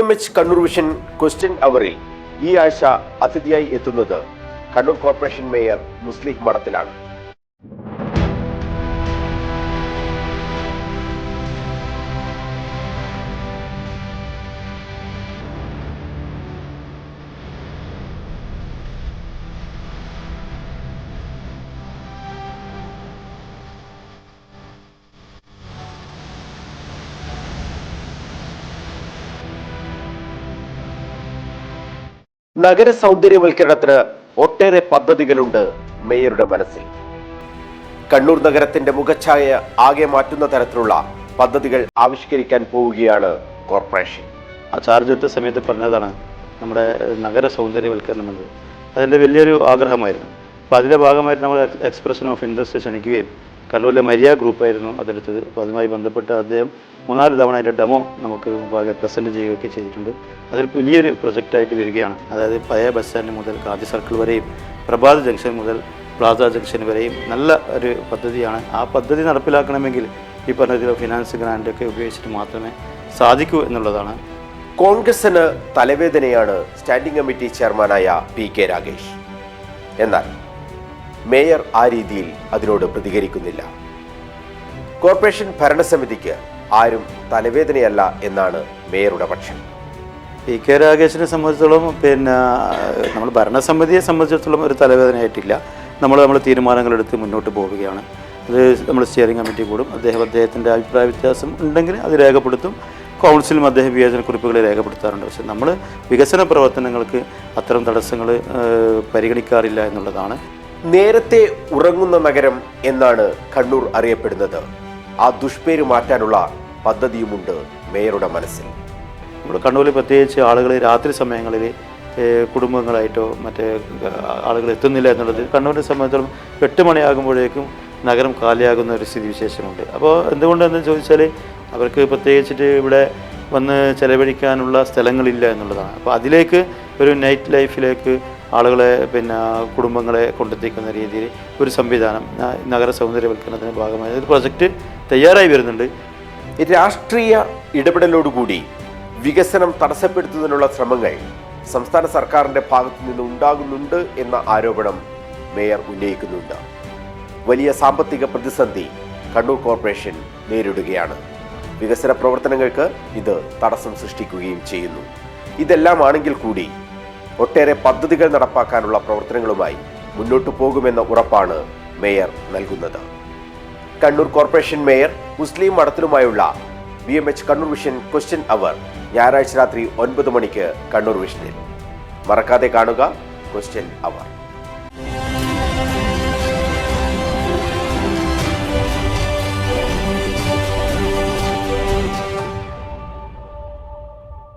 M H Kannur vision question അവറിൽ ഈ ആഴ്ച അതിഥിയായി എത്തുന്നത് കണ്ണൂർ കോർപ്പറേഷൻ മേയർ മുസ്ലിം മഠത്തിലാണ്. നഗര സൗന്ദര്യവൽക്കരണത്തിന് ഒട്ടേറെ പദ്ധതികളുണ്ട് മേയറുടെ മനസ്സിൽ. കണ്ണൂർ നഗരത്തിന്റെ മുഖഛായ ആകെ മാറ്റുന്ന തരത്തിലുള്ള പദ്ധതികൾ ആവിഷ്കരിക്കാൻ പോവുകയാണ് കോർപ്പറേഷൻ. ആ ചാർജ് ഒറ്റ സമയത്ത് പറഞ്ഞതാണ് നമ്മുടെ നഗര സൗന്ദര്യവൽക്കരണം എന്നത്. അതിന്റെ വലിയൊരു ആഗ്രഹമായിരുന്നു. അപ്പോൾ അതിന്റെ ഭാഗമായിട്ട് നമ്മൾ എക്സ്പ്രഷൻ ഓഫ് ഇൻട്രസ്റ്റ് ക്ഷണിക്കുകയും കണ്ണൂരിലെ മരിയ ഗ്രൂപ്പായിരുന്നു അതെടുത്തത്. അപ്പോൾ അതുമായി ബന്ധപ്പെട്ട് അദ്ദേഹം മൂന്നാൽ തവണ അതിന്റെ ഡെമോ നമുക്ക് പ്രസന്റ് ചെയ്യുകയൊക്കെ ചെയ്തിട്ടുണ്ട്. അതൊരു വലിയൊരു പ്രൊജക്റ്റായിട്ട് വരികയാണ്. അതായത് പഴയ ബസ് സ്റ്റാൻഡ് മുതൽ ഗാന്ധി സർക്കിൾ വരെയും പ്രഭാത് ജംഗ്ഷൻ മുതൽ പ്ലാസ ജംഗ്ഷൻ വരെയും നല്ല ഒരു പദ്ധതിയാണ്. ആ പദ്ധതി നടപ്പിലാക്കണമെങ്കിൽ ഈ പറഞ്ഞ ഫിനാൻസ് ഗ്രാൻഡ് ഒക്കെ ഉപയോഗിച്ചിട്ട് മാത്രമേ സാധിക്കൂ എന്നുള്ളതാണ്. കോൺഗ്രസിന് തലവേദനയാണ് സ്റ്റാൻഡിംഗ് കമ്മിറ്റി ചെയർമാനായ പി കെ രാഗേഷ് എന്നാൽ മേയർ ആ രീതിയിൽ അതിനോട് പ്രതികരിക്കുന്നില്ല. കോർപ്പറേഷൻ ഭരണസമിതിക്ക് ആരും തലവേദനയല്ല എന്നാണ് മേയറുടെ പക്ഷം. പി കെ രാഗേഷിനെ സംബന്ധിച്ചിടത്തോളം പിന്നെ നമ്മൾ ഭരണസമിതിയെ സംബന്ധിച്ചിടത്തോളം ഒരു തലവേദനയായിട്ടില്ല. നമ്മൾ നമ്മൾ തീരുമാനങ്ങളെടുത്ത് മുന്നോട്ട് പോവുകയാണ്. അത് നമ്മൾ സ്റ്റിയറിംഗ് കമ്മിറ്റി കൂടും. അദ്ദേഹം അദ്ദേഹത്തിന്റെ അഭിപ്രായ വ്യത്യാസം ഉണ്ടെങ്കിൽ അത് രേഖപ്പെടുത്തും. കൗൺസിലും അദ്ദേഹം വിവേചനക്കുറിപ്പുകൾ രേഖപ്പെടുത്താറുണ്ട്. പക്ഷേ നമ്മൾ വികസന പ്രവർത്തനങ്ങൾക്ക് അത്തരം തടസ്സങ്ങൾ പരിഗണിക്കാറില്ല എന്നുള്ളതാണ് നേരത്തെ ഉറങ്ങുന്ന നഗരം എന്നാണ് കണ്ണൂർ അറിയപ്പെടുന്നത്. ആ ദുഷ്പേര് മാറ്റാനുള്ള പദ്ധതിയുമുണ്ട് മേയറുടെ മനസ്സിൽ. നമ്മുടെ കണ്ണൂരിൽ പ്രത്യേകിച്ച് ആളുകൾ രാത്രി സമയങ്ങളിൽ കുടുംബങ്ങളായിട്ടോ മറ്റേ ആളുകൾ എത്തുന്നില്ല എന്നുള്ളത് കണ്ണൂരിനെ സംബന്ധിച്ചിടത്തോളം എട്ട് മണിയാകുമ്പോഴേക്കും നഗരം കാലിയാകുന്ന ഒരു സ്ഥിതി വിശേഷമുണ്ട്. അപ്പോൾ എന്തുകൊണ്ടെന്ന് ചോദിച്ചാൽ അവർക്ക് പ്രത്യേകിച്ചിട്ട് ഇവിടെ വന്ന് ചെലവഴിക്കാനുള്ള സ്ഥലങ്ങളില്ല എന്നുള്ളതാണ്. അപ്പോൾ അതിലേക്ക് ഒരു നൈറ്റ് ലൈഫിലേക്ക് ആളുകളെ പിന്നെ കുടുംബങ്ങളെ കൊണ്ടെത്തിക്കുന്ന രീതിയിൽ ഒരു സംവിധാനം നഗര സൗന്ദര്യവൽക്കരണത്തിന്റെ ഭാഗമായി. ഒരു പ്രൊജക്റ്റ് തയ്യാറായി വരുന്നുണ്ട്. രാഷ്ട്രീയ ഇടപെടലോടുകൂടി വികസനം തടസ്സപ്പെടുത്തുന്നതിനുള്ള ശ്രമങ്ങൾ സംസ്ഥാന സർക്കാരിന്റെ ഭാഗത്തു നിന്ന് ഉണ്ടാകുന്നുണ്ട് എന്ന ആരോപണം മേയർ ഉന്നയിക്കുന്നുണ്ട്. വലിയ സാമ്പത്തിക പ്രതിസന്ധി കണ്ണൂർ കോർപ്പറേഷൻ നേരിടുകയാണ്. വികസന പ്രവർത്തനങ്ങൾക്ക് ഇത് തടസ്സം സൃഷ്ടിക്കുകയും ചെയ്യുന്നു. ഇതെല്ലാം ആണെങ്കിൽ കൂടി ഒട്ടേറെ പദ്ധതികൾ നടപ്പാക്കാനുള്ള പ്രവർത്തനങ്ങളുമായി മുന്നോട്ടു പോകുമെന്ന ഉറപ്പാണ് മേയർ നൽകുന്നത്. കണ്ണൂർ കോർപ്പറേഷൻ മേയർ മുസ്ലിം മഠത്തിലുമായുള്ള B M H Kannur vision question hour ഞായറാഴ്ച രാത്രി ഒൻപത് മണിക്ക് കണ്ണൂർ വിഷനിൽ. മറക്കാതെ കാണുക ക്വസ്റ്റ്യൻ അവർ.